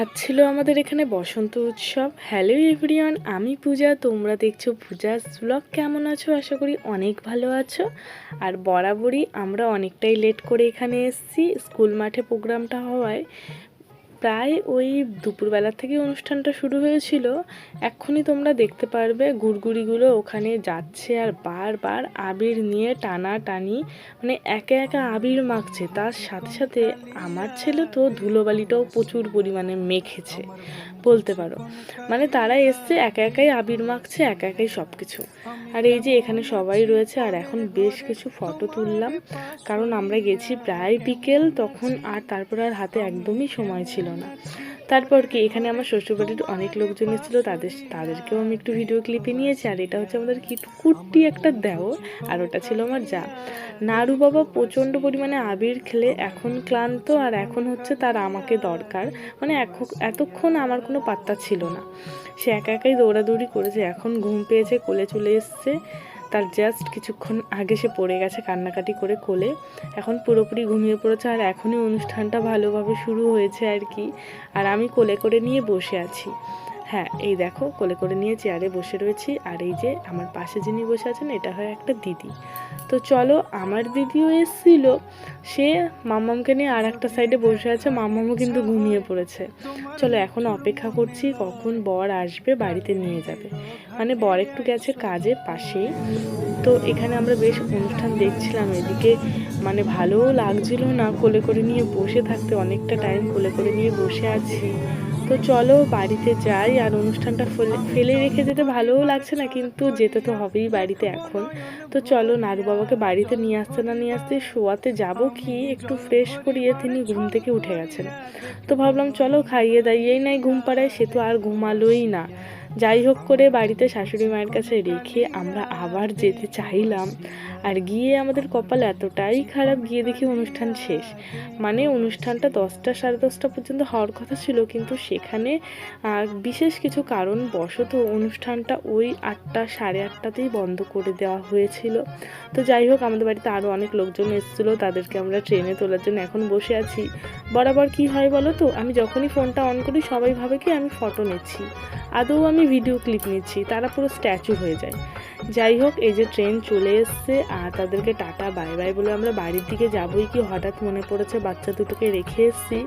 আজ ছিল আমাদের এখানে বসন্ত উৎসব। হ্যালো এভরিওয়ান আমি পূজা, তোমরা দেখছ পূজাস ব্লগ কেমন আছো? আশা করি অনেক ভালো আছো। আর বরাবরই আমরা অনেকটাই লেট করে এখানে এসেছি। স্কুল মাঠে প্রোগ্রামটা হওয়ায়। প্রায় ওই দুপুরবেলা থেকে অনুষ্ঠানটা শুরু হয়েছিল। এক্ষুনি তোমরা দেখতে পারবে গুড়গুড়িগুলো ওখানে যাচ্ছে আর বারবার আবির নিয়ে টানা টানি মানে একে একা আবির মাখছে। তার সাথে সাথে আমার ছেলে তো ধুলোবালিটাও প্রচুর পরিমাণে মেখেছে, বলতে পারো। মানে তারা এসছে, একা একাই আবির মাখছে, একা একাই সব কিছু আর এই যে এখানে সবাই রয়েছে, আর এখন বেশ কিছু ফটো তুললাম। কারণ আমরা গেছি প্রায় বিকেল, তখন আর তারপর আর হাতে একদমই সময় ছিল না। তারপর কি, এখানে আমার শ্বশুরবাড়ির অনেক লোকজন এসেছিল, তাদের তাদেরকেও আমি একটু ভিডিও ক্লিপে নিয়েছি, আর এটা হচ্ছে আমাদের কি কুর্তি একটা দেও আর ওটা ছিল আমার যা। নাড়ু বাবা প্রচণ্ড পরিমাণে আবির খেলে, এখন ক্লান্ত, আর এখন হচ্ছে তার আমাকে দরকার। মানে এতক্ষণ আমার কোনো পাত্তা ছিল না। সে একা একাই দৌড়াদৌড়ি করেছে, এখন ঘুম পেয়েছে, কোলে চলে এসছে। তার জাস্ট কিছুক্ষণ আগে সে পড়ে গেছে কান্নাকাটি করে কোলে। এখন পুরোপুরি ঘুমিয়ে পড়েছে আর এখনই অনুষ্ঠানটা ভালোভাবে শুরু হয়েছে আর কি। আর আমি কোলে করে নিয়ে বসে আছি। হ্যাঁ এই দেখো, কোলে করে নিয়ে চেয়ারে বসে রয়েছি। আর এই যে আমার পাশে যিনি বসে আছেন, এটা হয় একটা দিদি। তো চলো, আমার দিদিও এসেছিল। সে মাম্মামকে নিয়ে আর একটা সাইডে বসে আছে। মাম্মামও কিন্তু ঘুমিয়ে পড়েছে। চলো, এখন অপেক্ষা করছি কখন বর আসবে, বাড়িতে নিয়ে যাবে। মানে বর একটু গেছে কাজে পাশেই। তো এখানে আমরা বেশ অনুষ্ঠান দেখছিলাম এদিকে। মানে ভালোও লাগছিল না কোলে করে নিয়ে বসে থাকতে। অনেকটা টাইম কোলে করে নিয়ে বসে আছি। তো চলো বাড়িতে যাই আর অনুষ্ঠানটা ফেলে রেখে যেতে ভালোও লাগছে না, কিন্তু যেতে তো হবেই বাড়িতে এখন। তো চলো নাড়ু বাবাকে বাড়িতে নিয়ে আসতে না নিয়ে আসতে শোয়াতে যাব কি, একটু ফ্রেশ করিয়ে তিনি ঘুম থেকে উঠে গেছেন। তো ভাবলাম চলো খাইয়ে দাইয়েই নাই ঘুম পাড়ায়, সে তো আর ঘুমালোই না। যাই হোক করে বাড়িতে শাশুড়ি মায়ের কাছে রেখে আমরা আবার যেতে চাইলাম। আর গিয়ে আমাদের কপাল এতটাই খারাপ, গিয়ে দেখি অনুষ্ঠান শেষ। মানে অনুষ্ঠানটা দশটা সাড়ে দশটা পর্যন্ত হওয়ার কথা ছিল, কিন্তু সেখানে বিশেষ কিছু কারণ বশত অনুষ্ঠানটা ওই আটটা সাড়ে আটটাতেই বন্ধ করে দেওয়া হয়েছিল। তো যাই হোক, আমাদের বাড়িতে আরও অনেক লোকজন এসেছিল, তাদেরকে আমরা ট্রেনে তোলার জন্য এখন বসে আছি। বরাবর কি হয় বলো তো? আমি যখনই ফোনটা অন করি, সবাই ভাবে কি আমি ফটো নিচ্ছি। আদৌ আমি ভিডিও ক্লিপ নিচ্ছি, তারা পুরো স্ট্যাচু হয়ে যায়। যাই হোক, এই যে ট্রেন চলে এসছে আর তাদেরকে টাটা, বাই বাই বলে আমরা বাড়ির দিকে যাবোই কি হঠাৎ মনে পড়েছে বাচ্চা দুটোকে রেখে এসেছি।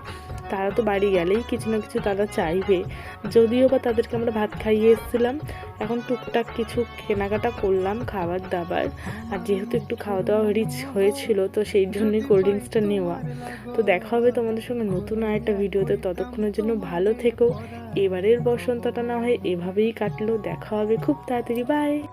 তারা তো বাড়ি গেলেই কিছু না কিছু তারা চাইবে। যদিও বা তাদেরকে আমরা ভাত খাইয়ে এসেছিলাম, এখন টুকটাক কিছু কেনাকাটা করলাম খাবার দাবার। আর যেহেতু একটু খাওয়া দাওয়া রিচ হয়েছিল, তো সেই জন্যই কোল্ড ড্রিঙ্কসটা নেওয়া। তো দেখা হবে তোমাদের সঙ্গে নতুন আরেকটা ভিডিওতে। ততক্ষণের জন্য ভালো থেকো। এবারের বসন্তটা না হয় এভাবেই কাটলো। দেখা হবে খুব তাড়াতাড়ি। বাই